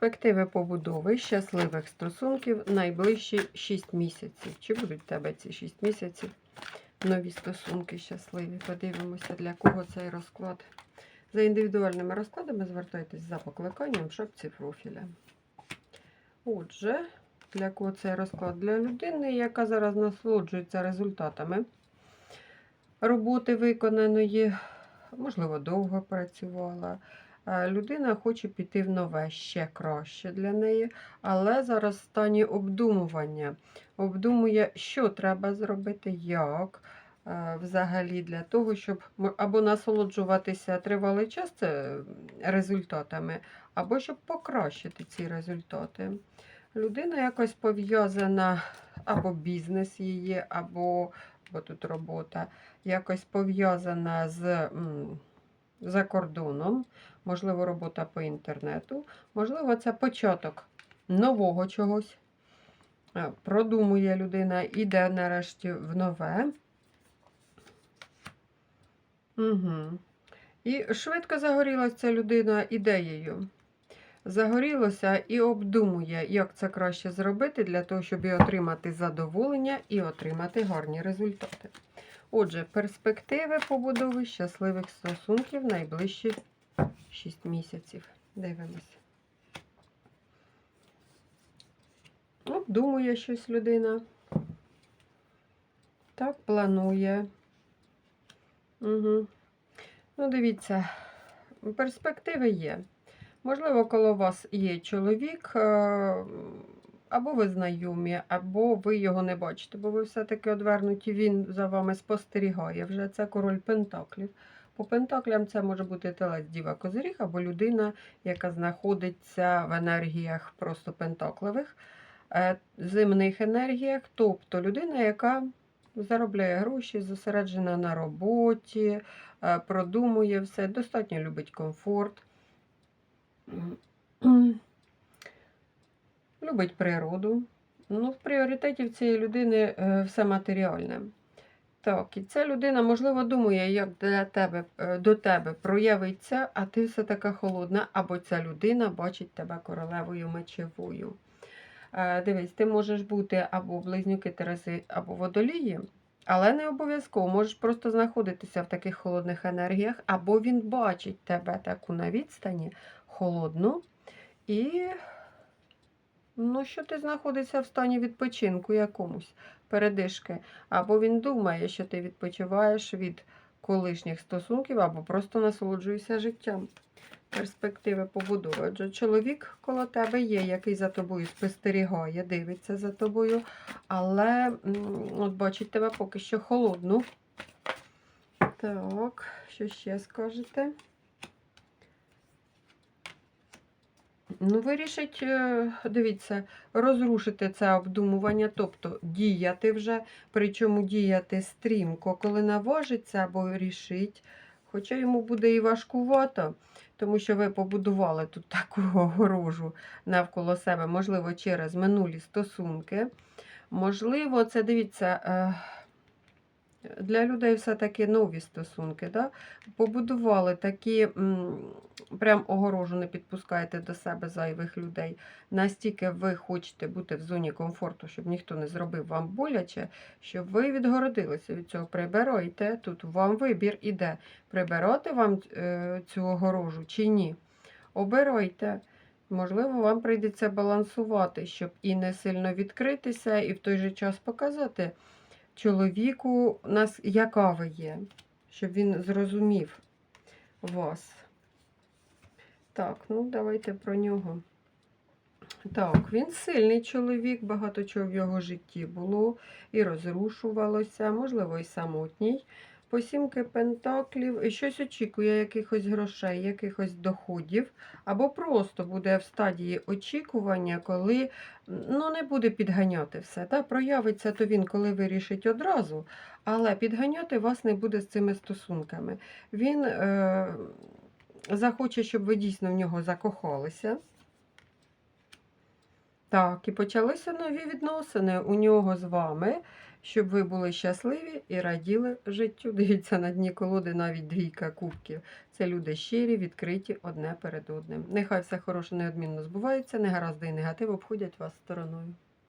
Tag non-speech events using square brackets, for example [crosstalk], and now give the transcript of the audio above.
Перспективи побудови щасливих стосунків найближчі 6 місяців. Чи будуть в тебе ці 6 місяців? Нові стосунки щасливі. Подивимося, для кого цей розклад. За індивідуальними розкладами звертайтесь за покликанням в шапці профіля. Отже, для кого цей розклад? Для людини, яка зараз насолоджується результатами роботи виконаної, можливо, довго працювала. Е, Людина хоче піти в нове ще краще для неї, але зараз в стані обдумування. Обдумує, що треба зробити, як е, взагалі для того, щоб або насолоджуватися тривалий час результатами, або щоб покращити ці результати. Людина якось пов'язана або бізнес її, або бо тут робота, якось пов'язана з за кордоном, можливо, робота по інтернету, можливо, це початок нового чогось. Е, Продумує людина, іде нарешті в нове. Угу. І швидко загорілася людина ідеєю. Загорілося і обдумує, як це краще зробити для того, щоб і отримати задоволення і отримати гарні результати. Отже, перспективи побудови щасливих стосунків найближчі 6 місяців. Дивимося. Обдумує щось людина. Так, планує. Угу. Ну, дивіться, перспективи є. Можливо, коло вас є чоловік, е, або ви знайомі, або ви його не бачите, бо ви все-таки одвернуті, він за вами спостерігає. Вже це король Пентаклів. По Пентаклям це може бути телець Діва Козиріг, або людина, яка знаходиться в енергіях просто пентаклевих, е, земних енергіях, тобто людина, яка заробляє гроші, зосереджена на роботі, е, продумує все, достатньо любить комфорт. Любить природу. Ну, в пріоритеті цієї людини е, все матеріальне. Так, і ця людина, можливо, думає, як для тебе, е, до тебе проявиться, а ти все така холодна, або ця людина бачить тебе королевою мечевою. Е, Дивись, ти можеш бути або близнюки Терези, або водолії, але не обов'язково можеш просто знаходитися в таких холодних енергіях, або він бачить тебе таку на відстані холодну, і ну, що ти знаходишся в стані відпочинку якомусь, передишки. Або він думає, що ти відпочиваєш від колишніх стосунків, або просто насолоджуєшся життям. Перспективи побудови. Отже, чоловік коло тебе є, який за тобою спостерігає, дивиться за тобою, але от бачить тебе поки що холодну. Так, що ще скажете? Ну, вирішить, е, дивіться, розрушити це обдумування, тобто діяти вже, причому діяти стрімко, коли наважиться або рішить. Хоча йому буде і важкувато, тому що ви побудували тут [laughs] таку огорожу навколо себе, можливо, через минулі стосунки. Можливо, це дивіться. Для людей все-таки нові стосунки. Да? Побудували такі, прям огорожу не підпускаєте до себе зайвих людей. Настільки ви хочете бути в зоні комфорту, щоб ніхто не зробив вам боляче, щоб ви відгородилися від цього. Прибирайте, тут вам вибір іде. Прибирати вам е, цю огорожу чи ні. Обирайте. Можливо, вам прийдеться балансувати, щоб і не сильно відкритися, і в той же час показати чоловіку, нас, яка ви є, щоб він зрозумів вас. Так, ну давайте про нього. Так, він сильний чоловік, багато чого в його житті було і розрушувалося, можливо, і самотній. По сімки пентаклів щось очікує, якихось грошей, якихось доходів, або просто буде в стадії очікування, коли ну, не буде підганяти все. Та? Проявиться то він, коли вирішить одразу, але підганяти вас не буде з цими стосунками. Він е, захоче, щоб ви дійсно в нього закохалися. Так, і почалися нові відносини у нього з вами. Щоб ви були щасливі і раділи життю. [laughs] Дивіться, на дні колоди навіть двійка кубків. Це люди щирі, відкриті одне перед одним. Нехай все хороше неодмінно збувається, негаразди і негатив обходять вас стороною.